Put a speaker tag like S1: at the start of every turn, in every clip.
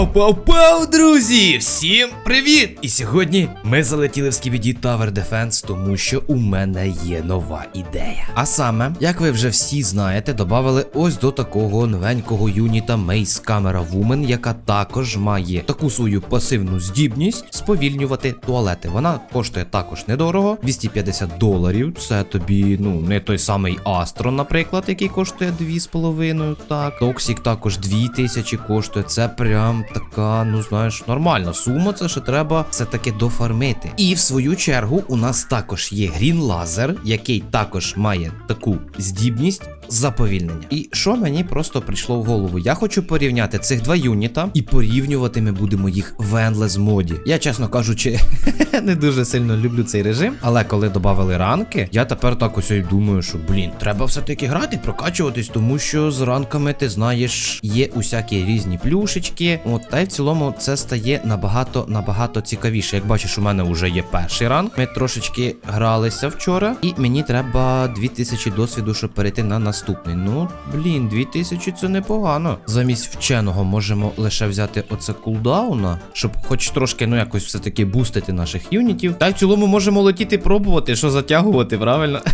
S1: Пау-пау-пау, друзі! Всім привіт! І сьогодні ми залетіли в Skibidi Tower Defense, тому що у мене є нова ідея. А саме, як ви вже всі знаєте, додали ось до такого новенького юніта Maze Camera Woman, яка також має таку свою пасивну здібність сповільнювати туалети. Вона коштує також недорого, 250 доларів. Це тобі, ну, не той самий Астро, наприклад, який коштує 2,5. Так, Токсік також 2000 коштує. Це прям така, ну знаєш, нормальна сума. Це ще треба все таки дофармити. І в свою чергу у нас також є грін лазер, який також має таку здібність заповільнення. І що мені просто прийшло в голову? Я хочу порівняти цих два юніта, і порівнювати ми будемо їх в Endless моді. Я, чесно кажучи, не дуже сильно люблю цей режим, але коли додали ранки, я тепер так ось і думаю, що блін, треба все-таки грати, прокачуватись, тому що з ранками ти знаєш, є усякі різні плюшечки. От та й в цілому це стає набагато набагато цікавіше. Як бачиш, у мене вже є перший ранг. Ми трошечки гралися вчора, і мені треба 2000 досвіду, щоб перейти на наступний. Ну, блін, 2000 це непогано. Замість вченого можемо лише взяти оце кулдауна, щоб хоч трошки, ну якось все-таки бустити наших юнітів. Та й в цілому можемо летіти пробувати, що затягувати, правильно?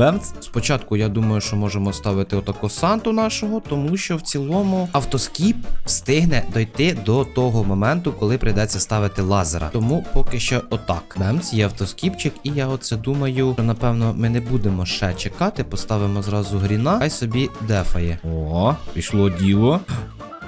S1: Бемц. Спочатку я думаю, що можемо ставити отако Санту нашого, тому що в цілому автоскіп встигне дойти до того моменту, коли прийдеться ставити лазера. Тому поки що отак. Бемц, є автоскіпчик, і я оце думаю, що напевно ми не будемо ще чекати. Поставимо зразу гріна, хай собі дефає. О, пішло діло.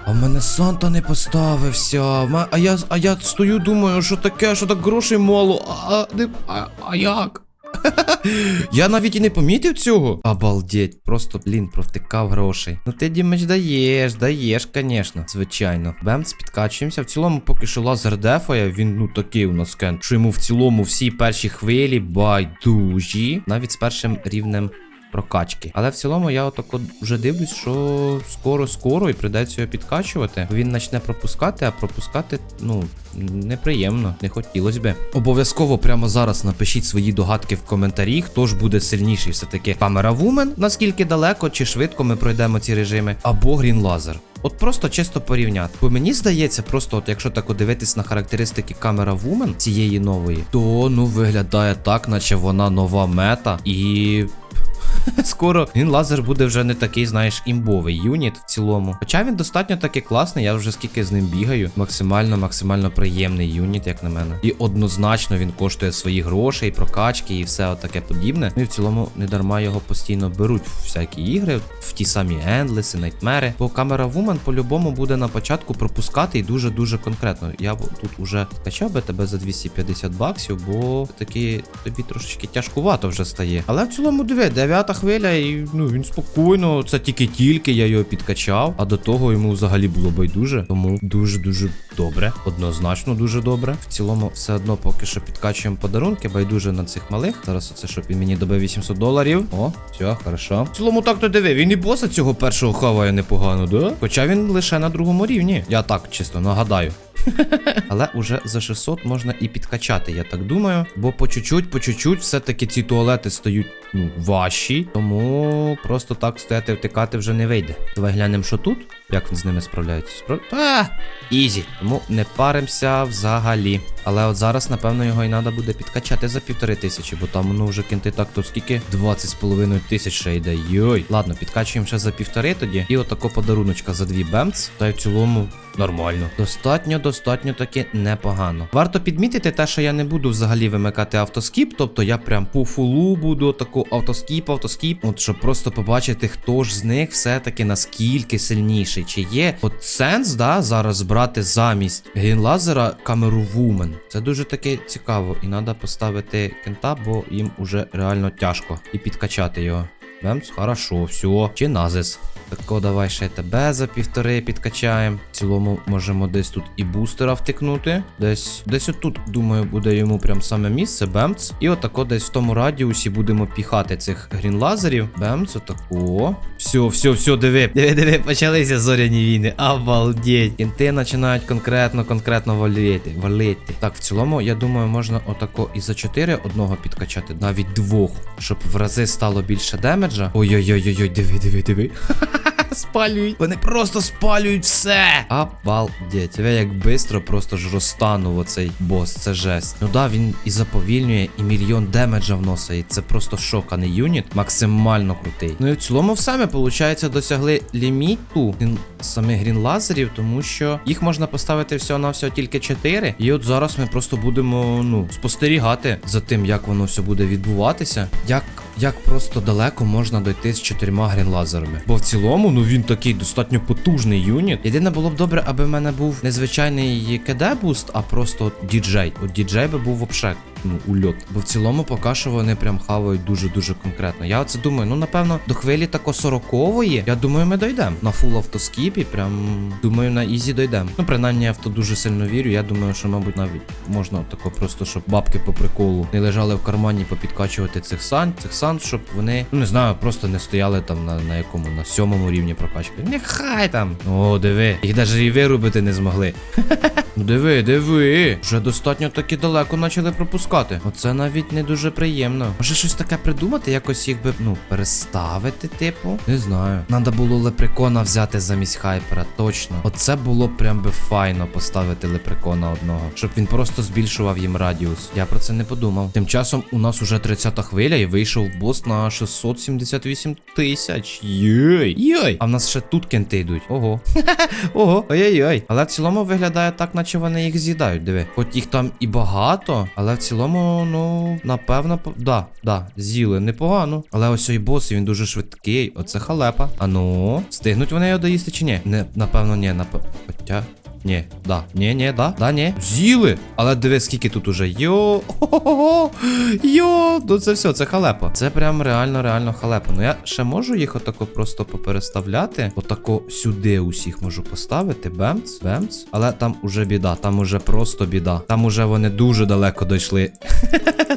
S1: А в мене Санта не поставився. А я а я стою, думаю, що таке, що так грошей мало. А, не, а, а як? Я навіть і не помітив цього. Обалдеть, просто, блін, провтикав грошей. Ну ти Дімеч даєш, даєш, звісно, звичайно. Бемц, підкачуємося. В цілому, поки що лазер дефає, він ну такий у нас кен. Що йому в цілому всі перші хвилі байдужі, навіть з першим рівнем. Прокачки. Але в цілому я отако вже дивлюсь, що скоро-скоро і прийдеться його підкачувати. Він почне пропускати, а пропускати, ну, неприємно, не хотілося би. Обов'язково прямо зараз напишіть свої догадки в коментарі, хто ж буде сильніший. Все-таки камера Вумен, наскільки далеко чи швидко ми пройдемо ці режими, або Грін Лазер. От просто чисто порівняти. Бо мені здається, просто от якщо так дивитись на характеристики камера Woman цієї нової, то ну виглядає так, наче вона нова мета. І Скоро він лазер буде вже не такий, знаєш, імбовий юніт в цілому. Хоча він достатньо таки класний, я вже скільки з ним бігаю. Максимально, максимально приємний юніт, як на мене. І однозначно він коштує свої гроші, і прокачки, і все таке подібне. Ну і в цілому не дарма його постійно беруть в всякі ігри, в ті самі ендлеси, найтмери. Бо камера Woman по-любому буде на початку пропускати і дуже-дуже конкретно. Я тут уже качав би тебе за 250 баксів, бо таки тобі трошечки тяжкувато вже стає. Але в цілому диви, дев'ята хвиля, і ну він спокійно. Це тільки-тільки я його підкачав, а до того йому взагалі було байдуже. Тому дуже-дуже добре. Однозначно дуже добре. В цілому, все одно поки що підкачуємо подарунки, байдуже на цих малих. Зараз оце, щоб він мені добив 800 доларів. О, все, хорошо. В цілому так то диви, він і боса цього першого хаває непогано, да? Хоча він лише на другому рівні. Я так чисто нагадаю. Але уже за 600 можна і підкачати, я так думаю. Бо по чуть-чуть, по чуть-чуть, все-таки ці туалети стають ну, важчі. Тому просто так стояти втикати вже не вийде. Давай глянемо, що тут. Як він з ними справляється? Справ... А, ізі. Тому не паримося взагалі. Але от зараз, напевно, його і треба буде підкачати за півтори тисячі, бо там ну вже кінти так то скільки? 20 з тисяч ще йде. Йой. Ладно, підкачуємо ще за півтори тоді. І отако подаруночка за дві бемц. Та й в цілому Нормально. Достатньо, достатньо таки непогано. Варто підмітити те, що я не буду взагалі вимикати автоскіп, тобто я прям по фулу буду таку автоскіп, автоскіп, от щоб просто побачити, хто ж з них все-таки наскільки сильніший. Чи є от сенс, да, зараз брати замість грінлазера камеру Вумен. Це дуже таки цікаво. І треба поставити кента, бо їм уже реально тяжко. І підкачати його. Бемц, хорошо, все. Чи назис. Тако, давай ще тебе за півтори підкачаємо. В цілому можемо десь тут і бустера втикнути. Десь десь отут, думаю, буде йому прям саме місце. Бемц. І отако десь в тому радіусі будемо піхати цих грінлазерів. Бемц, отако. Все, все, все, диви. Диви, диви, почалися зоряні війни. Обалдеть. Кінти починають конкретно, конкретно валити. валити. Так, в цілому, я думаю, можна отако і за 4 одного підкачати, навіть двох, щоб в рази стало більше демеджа. Ой-ой-ой, ой диви, диви, диви. спалюють. Вони просто спалюють все. Обалдеть. Ви як бистро просто ж розтанув оцей бос. Це жесть. Ну да, він і заповільнює, і мільйон демеджа вносить. Це просто шок, а не юніт. Максимально крутий. Ну і в цілому все ми, виходить, досягли ліміту самих грін лазерів, тому що їх можна поставити всього на всього тільки 4. І от зараз ми просто будемо ну спостерігати за тим, як воно все буде відбуватися. Як, як просто далеко можна дойти з чотирма грін лазерами. Бо в цілому, ну він такий достатньо потужний юніт. Єдине було б добре, аби в мене був не звичайний КД буст, а просто діджей. От діджей би був вообще ну, ульот. Бо в цілому поки що вони прям хавають дуже-дуже конкретно. Я оце думаю, ну напевно, до хвилі тако 40-ї, я думаю, ми дойдемо. На фул автоскіпі, прям думаю, на ізі дойдемо. Ну, принаймні, я в то дуже сильно вірю. Я думаю, що, мабуть, навіть можна тако просто, щоб бабки по приколу не лежали в кармані попідкачувати цих сан, цих сан, щоб вони, ну не знаю, просто не стояли там на, на якому, на сьомому рівні прокачки. Нехай там. О, диви, їх навіть і вирубити не змогли. Ну диви, диви. Вже достатньо таки далеко почали пропускати. Оце навіть не дуже приємно. Може щось таке придумати, якось їх би, ну, переставити, типу? Не знаю. Надо було лепрекона взяти замість хайпера, точно. Оце було прям би файно поставити лепрекона одного, щоб він просто збільшував їм радіус. Я про це не подумав. Тим часом у нас уже 30-та хвиля і вийшов бос на 678 тисяч. Йой. Йой. А в нас ще тут кенти йдуть. Ого. Ого, ой-ой-ой. Але в цілому виглядає так, наче вони їх з'їдають. Диви. Хоч їх там і багато, але в цілому, ну, напевно, по- да, да, з'їли непогано. Але ось цей бос, він дуже швидкий. Оце халепа. А ну, стигнуть вони його доїсти чи ні? Не, напевно, ні, напевно. Хоча. Ні, да, ні, ні, да, да, ні. З'їли. Але диви, скільки тут уже. Йо. Хо-хо-хо. Йо. Ну це все, це халепа. Це прям реально, реально халепа. Ну я ще можу їх отако просто попереставляти. Отако сюди усіх можу поставити. Бемц, бемц. Але там уже біда, там уже просто біда. Там уже вони дуже далеко дійшли.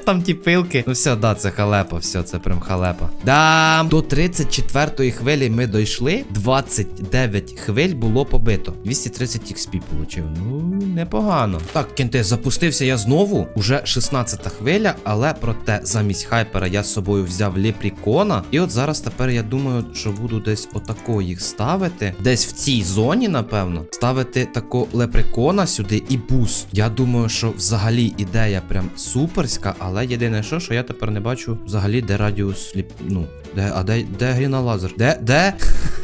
S1: Там ті пилки. Ну все, да, це халепа, все, це прям халепа. Да, до 34-ї хвилі ми дійшли. 29 хвиль було побито. 230 XP получив. Ну, непогано. Так, кенте, запустився я знову. Уже 16-та хвиля, але проте замість хайпера я з собою взяв лепрікона. І от зараз тепер я думаю, що буду десь отако їх ставити. Десь в цій зоні, напевно, ставити тако лепрекона сюди і буст. Я думаю, що взагалі ідея прям суперська, але єдине що, що я тепер не бачу взагалі, де радіус ліп... Ну, де, а де, де гріна лазер? Де? Де?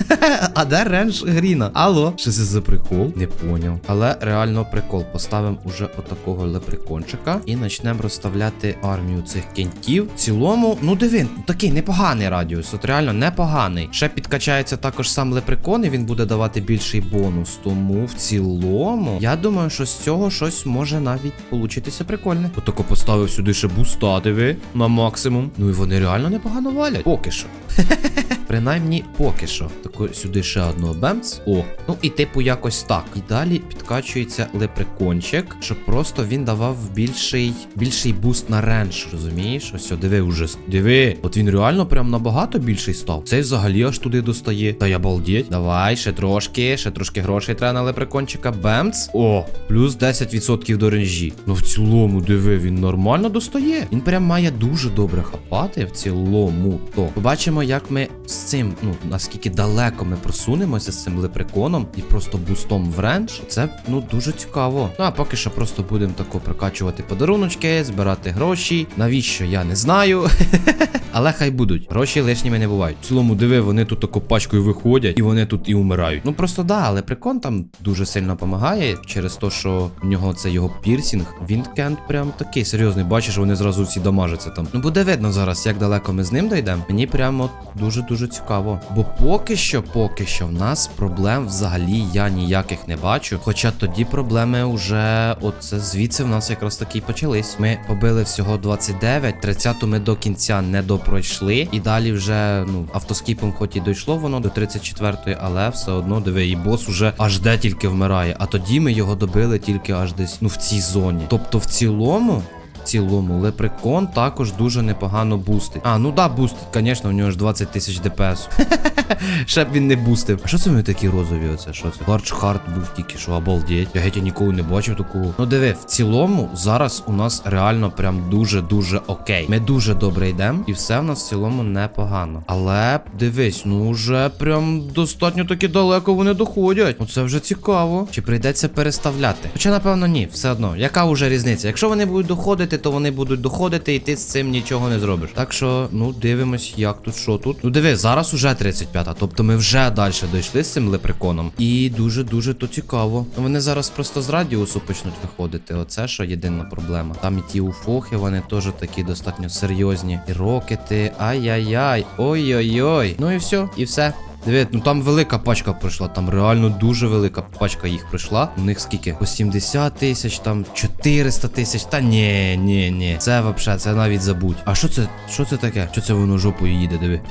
S1: а де рендж гріна? Алло? Що це за прикол? Не поняв. Але реально прикол. Поставимо уже отакого лепрекончика і почнемо розставляти армію цих кентів. В цілому, ну диви, такий непоганий радіус. От реально непоганий. Ще підкачається також сам лепрекон, і він буде давати більший бонус. Тому в цілому, я думаю, що з цього щось може навіть получитися прикольне. Отако поставив сюди ще буста, диви, на максимум. Ну і вони реально непогано валять. Поки що. Принаймні, поки що. Тако сюди ще одного бемц. О, ну і типу якось так. І далі підкачується лепрекончик, щоб просто він давав більший більший буст на рендж, розумієш? Ось, о, диви уже. Диви. От він реально прям набагато більший став. Цей взагалі аж туди достає. Та я балдіть. Давай, ще трошки, ще трошки грошей треба на лепрекончика. Бемц. О, плюс 10% до ренжі. Ну в цілому, диви, він нормально достає. Він прям має дуже добре хапати в цілому. То побачимо, як ми з цим, ну наскільки далеко ми просунемося з цим лепреконом і просто бустом в рендж. Це ну дуже цікаво. Ну а поки що просто будемо тако прокачувати подаруночки, збирати гроші. Навіщо? Я не знаю. Але хай будуть. Гроші лишніми не бувають. В цілому, диви, вони тут тако пачкою виходять і вони тут і умирають. Ну просто да, але прикон там дуже сильно допомагає через те, що в нього це його пірсінг. Він кент прям такий серйозний. Бачиш, вони зразу всі дамажаться там. Ну буде видно зараз, як далеко ми з ним дійдемо. Мені прямо дуже дуже цікаво. Бо поки що, поки що, в нас проблем взагалі я ніяких не бачу. Хоча тоді проблеми вже, оце звідси в нас якраз таки й почались. Ми побили всього 29, 30-ту ми до кінця не допройшли. І далі вже, ну, автоскіпом, хоч і дійшло воно до 34-ї, але все одно диви, і бос уже аж де тільки вмирає. А тоді ми його добили тільки аж десь, ну, в цій зоні. Тобто, в цілому. Цілому, лепрекон також дуже непогано бустить. А, ну да, бустить, звісно, у нього ж 20 тисяч ДПС. Ще б він не бустив. А що це ми такі розові? Оце що це? Лардж Харт був тільки що, обалдеть. Я геть ніколи не бачив такого. Ну диви, в цілому зараз у нас реально прям дуже-дуже окей. Ми дуже добре йдемо, і все в нас в цілому непогано. Але дивись, ну вже прям достатньо таки далеко вони доходять. Оце вже цікаво. Чи прийдеться переставляти? Хоча, напевно, ні, все одно. Яка вже різниця? Якщо вони будуть доходити, то вони будуть доходити, і ти з цим нічого не зробиш. Так що, ну, дивимось, як тут, що тут. Ну диви, зараз уже 35-та, тобто ми вже далі дійшли з цим лепреконом. І дуже-дуже то цікаво. Вони зараз просто з радіусу почнуть виходити. Оце що єдина проблема. Там і ті уфохи, вони теж такі достатньо серйозні. І рокети. Ай-яй-яй. Ой-ой-ой. Ну і все, і все. Диви, ну там велика пачка пройшла, там реально дуже велика пачка їх прийшла. У них скільки? По 70 тисяч, там 400 тисяч. Та ні, ні, ні. Це вообще, це навіть забудь. А що це? Що це таке? Що це воно жопою їде, диви?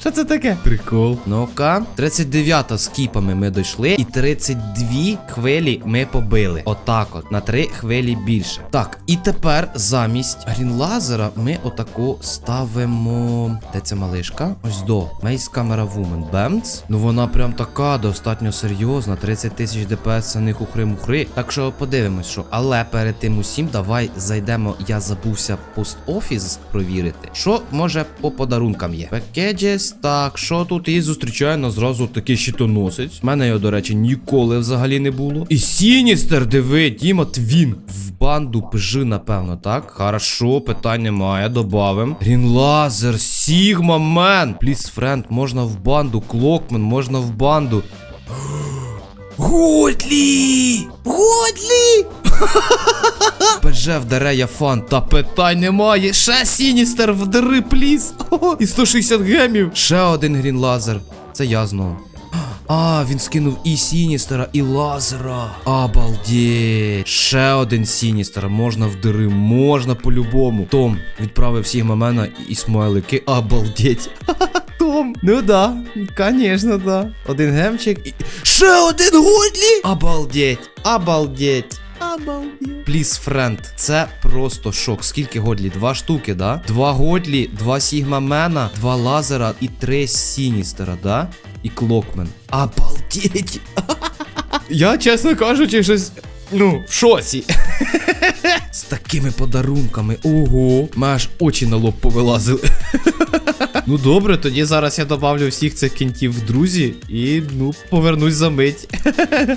S1: Що це таке? Прикол. Ну-ка. 39 з кіпами ми дійшли. І 32 хвилі ми побили. Отак от. На 3 хвилі більше. Так, і тепер замість грінлазера ми отаку ставимо. Де ця малишка? Ось до. Мейс камера вумен. Бемц. Ну вона прям така достатньо серйозна. 30 тисяч ДПС це не хухри-мухри. Так що подивимось, що. Але перед тим усім давай зайдемо. Я забувся пост-офіс провірити. Що може по подарункам є? Пакеджес. Так, що тут? І зустрічає нас зразу такий щитоносець. У мене його, до речі, ніколи взагалі не було. І Сіністер, диви, Діма Твін. В банду пижи, напевно, так? Хорошо, питань немає, добавим. Грінлазер, Сігма, мен. Пліс френд, можна в банду. Клокмен, можна в банду. Годлі! Годлі! ПЖ вдаре я фан, та питань немає. Ще Сіністер вдари, пліс. О, і 160 гемів. Ще один грін лазер. Це я знову. А, він скинув і Сіністера, і лазера. Обалдеть. Ще один Сіністер. Можна вдари, можна по-любому. Том відправив Сігма Мена і смайлики. Обалдеть. Том. Ну да, конечно, да. Один гемчик і. Ще один Годлі! Обалдеть! Обалдеть! Обалдеть. Пліс френд. Це просто шок. Скільки годлі? Два штуки, да? Два годлі, два Сігма Мена, два лазера і три Сіністера, да? І Клокмен. Обалдеть! Я, чесно кажучи, щось. Ну, в шоці. З такими подарунками. Ого. Мене очі на лоб повилазили. Ну добре, тоді зараз я добавлю всіх цих кінтів в друзі і ну повернусь за мить.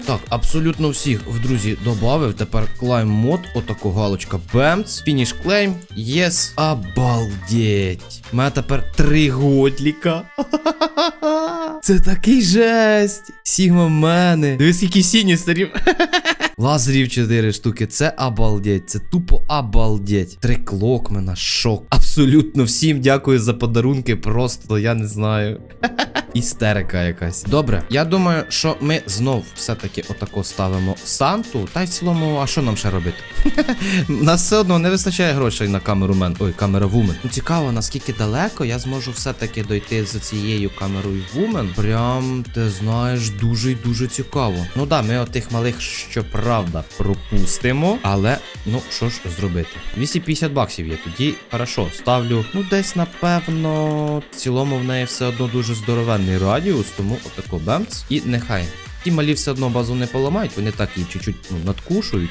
S1: так, абсолютно всіх в друзі додав. Тепер клайм мод, отаку галочка. Бемц, фініш клейм, єс. Обалдеть. У мене тепер три годліка. Це такий жесть. Сігма мене. Дивись, скільки сіністерів. Лазерів 4 штуки, це обалдеть, це тупо обалдеть. Три клокмена, шок. Абсолютно всім дякую за подарунки, просто я не знаю. Істерика якась. Добре, я думаю, що ми знов все-таки отако ставимо Санту. Та й в цілому, а що нам ще робити? Нас все одно не вистачає грошей на камеру мен. Ой, камера вумен. Ну цікаво, наскільки далеко я зможу все-таки дойти за цією камерою вумен. Прям, ти знаєш, дуже й дуже цікаво. Ну да, ми отих малих, щоправда, пропустимо. Але, ну що ж зробити? 250 баксів є. Тоді хорошо, ставлю. Ну, десь, напевно, в цілому в неї все одно дуже здоровенний радіус, тому отако бемц. І нехай. Ті малі все одно базу не поламають, вони так її чуть-чуть ну, надкушують.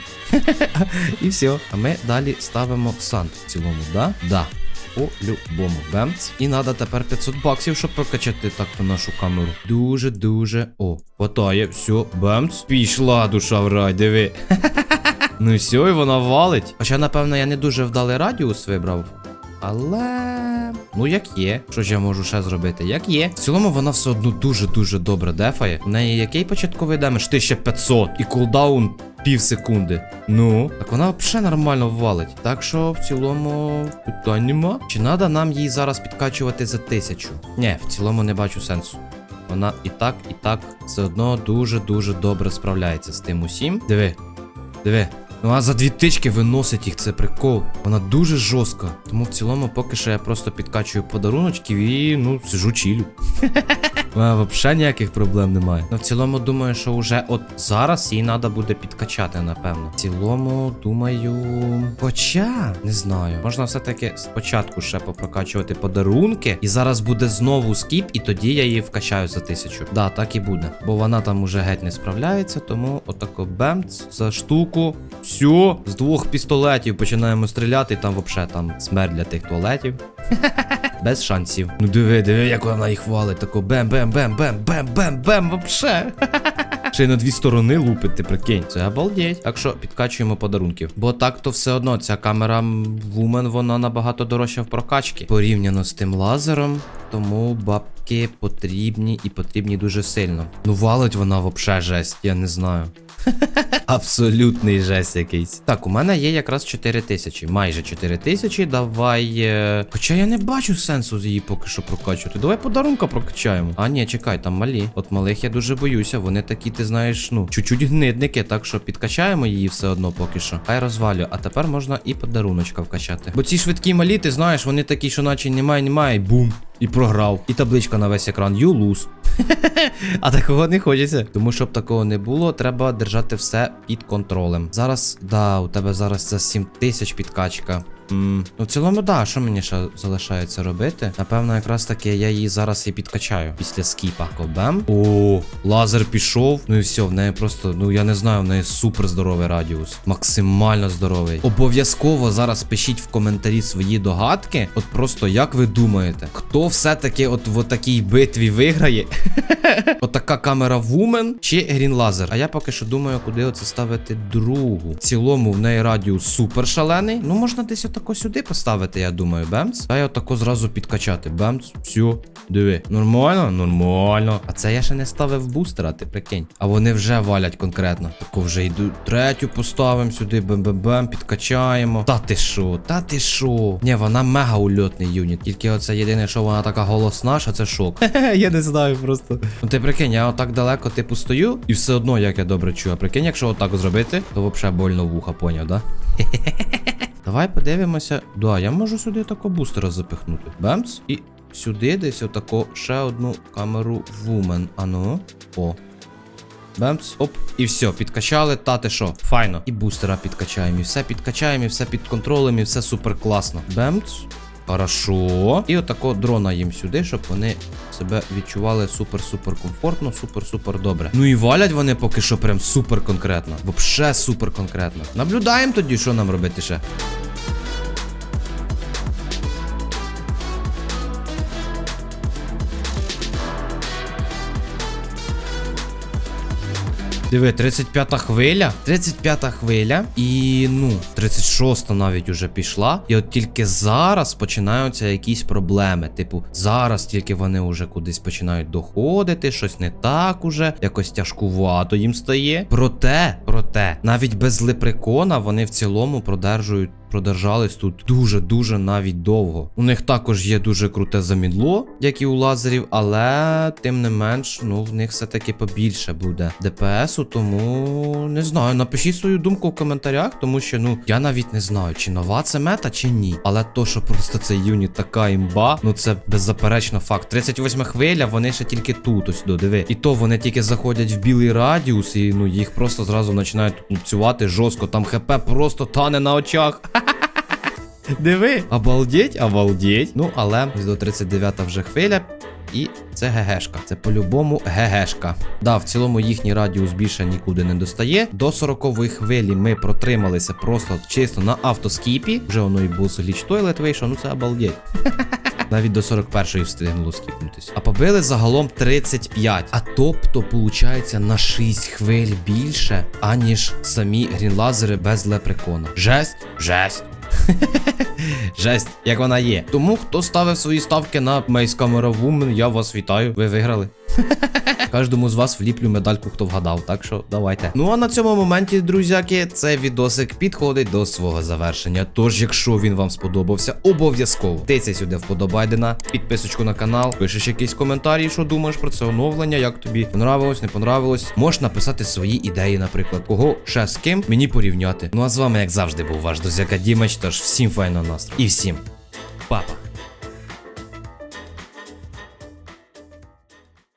S1: І все. А ми далі ставимо сант в цілому, да? Да. По-любому. Бемц. І треба тепер 500 баксів, щоб прокачати так-то нашу камеру. Дуже-дуже. О, хватає, все, бемц. Пішла душа в рай, диви. ну все, і вона валить. Хоча, напевно, я не дуже вдалий радіус вибрав. Але. Ну, як є. Що ж я можу ще зробити? Як є. В цілому вона все одно дуже-дуже добре дефає. У неї який початковий демедж? 1500 і кулдаун пів секунди. Ну, так вона взагалі нормально валить. Так що в цілому питань нема. Чи треба нам її зараз підкачувати за тисячу? Ні, в цілому не бачу сенсу. Вона і так, і так все одно дуже-дуже добре справляється з тим усім. Диви, диви. Ну а за дві тички виносить їх, це прикол. Вона дуже жорстка. Тому в цілому поки що я просто підкачую подаруночків і ну сижу чилю. Мене взагалі ніяких проблем немає. Ну, в цілому, думаю, що вже от зараз їй треба буде підкачати, напевно. В цілому, думаю. Хоча, не знаю. Можна все-таки спочатку ще попрокачувати подарунки. І зараз буде знову скіп, і тоді я її вкачаю за тисячу. Да, так і буде. Бо вона там уже геть не справляється, тому отако бемц за штуку. Все, з двох пістолетів починаємо стріляти, і там взагалі там смерть для тих туалетів. Без шансів. Ну диви, диви, як вона їх валить. Тако бем бем бем бем бем бем бем вообще. Ще й на дві сторони лупить, ти прикинь. Це обалдеть. Так що підкачуємо подарунків. Бо так то все одно ця камера Woman, вона набагато дорожча в прокачці. Порівняно з тим лазером. Тому бабки потрібні і потрібні дуже сильно. Ну валить вона вообще жесть, я не знаю. Абсолютний жесть якийсь. Так, у мене є якраз 4 тисячі. Майже 4 тисячі. Давай. е, Хоча я не бачу сенсу її поки що прокачувати. Давай подарунка прокачаємо. А, ні, чекай, там малі. От малих я дуже боюся. Вони такі, ти знаєш, ну, чуть-чуть гнидники, так що підкачаємо її все одно поки що. Хай розвалю. А тепер можна і подаруночка вкачати. Бо ці швидкі малі, ти знаєш, вони такі, що наче немає, немає, бум. І програв. І табличка на весь екран. You lose. А такого не хочеться. Тому щоб такого не було, треба держати все під контролем. Зараз, да, у тебе зараз це 7 тисяч підкачка. М, Ну, в цілому, да, що мені ще залишається робити? Напевно, якраз таки я її зараз і підкачаю після скіпа. Кобем. О, лазер пішов. Ну і все, в неї просто, ну я не знаю, в неї супер здоровий радіус. Максимально здоровий. Обов'язково зараз пишіть в коментарі свої догадки. От просто як ви думаєте, хто все-таки от в такій битві виграє? Отака камера Woman чи Green Laser. А я поки що думаю, куди оце ставити другу. В цілому в неї радіус супер шалений. Ну можна десь отако сюди поставити, я думаю, бемц. Та й отако зразу підкачати. Бемц, все, диви. Нормально? Нормально. А це я ще не ставив бустера, ти прикинь. А вони вже валять конкретно. Тако вже йду. Третю поставимо сюди, бем-бем-бем, підкачаємо. Та ти що? Та ти що? Ні, вона мега ульотний юніт. Тільки оце єдине, що вона така голосна, що це шок. я не знаю просто. Ну ти прикинь, я отак далеко типу стою, і все одно як я добре чую. А прикинь, якщо отак зробити, то взагалі больно вуха, поняв, да? Давай подивимося. Да, я можу сюди тако бустера запихнути. Бемц. І сюди десь отако ще одну камеру Woman. Ану. О. Бемц, оп, і все, підкачали, та ти що, файно. І бустера підкачаємо, і все підкачаємо, і все під контролем, і все супер класно. Бемц. Хорошо. І отако дрона їм сюди, щоб вони себе відчували супер-супер комфортно, супер-супер добре. Ну і валять вони поки що прям супер конкретно. Вообще супер конкретно. Наблюдаємо тоді, що нам робити ще. Диви, 35-та хвиля. 35-та хвиля. І ну, 36-та навіть уже пішла. І от тільки зараз починаються якісь проблеми. Типу, зараз тільки вони вже кудись починають доходити, щось не так уже, якось тяжкувато їм стає. Проте, проте, навіть без лепрекона вони в цілому продержують. Продержались тут дуже-дуже навіть довго. У них також є дуже круте замідло, як і у лазерів, але тим не менш, ну в них все-таки побільше буде ДПСу, тому не знаю. Напишіть свою думку в коментарях, тому що ну я навіть не знаю, чи нова це мета, чи ні. Але то, що просто цей юніт така імба, ну це беззаперечно факт. 38 хвиля, вони ще тільки тут, ось до диви. І то вони тільки заходять в білий радіус, і ну їх просто зразу починають лупцювати жорстко. Там ХП просто тане на очах. Диви. Обалдеть, обалдеть. Ну, але до 39 вже хвиля. І це ГГшка. Це по-любому ГГшка. Да, в цілому їхній радіус більше нікуди не достає. До 40-ї хвилі ми протрималися просто чисто на автоскіпі. Вже воно і був гліч тойлет вийшов, ну це обалдеть. Навіть до 41-ї встигнуло скіпнутись. А побили загалом 35. А тобто, получається, на 6 хвиль більше, аніж самі грінлазери без лепрекона. Жесть? Жесть. Жесть, як вона є. Тому хто ставив свої ставки на Мейс Камера Вумен, я вас вітаю. Ви виграли. Кожному з вас вліплю медальку, хто вгадав, так що давайте. Ну а на цьому моменті, друзяки, цей відосик підходить до свого завершення. Тож, якщо він вам сподобався, обов'язково тиця сюди вподобайдена, підписочку на канал, пишеш якийсь коментарі, що думаєш про це оновлення, як тобі понравилось, не понравилось. Можеш написати свої ідеї, наприклад, кого ще з ким мені порівняти. Ну а з вами, як завжди, був ваш друзяка Дімач, тож всім файного настрою і всім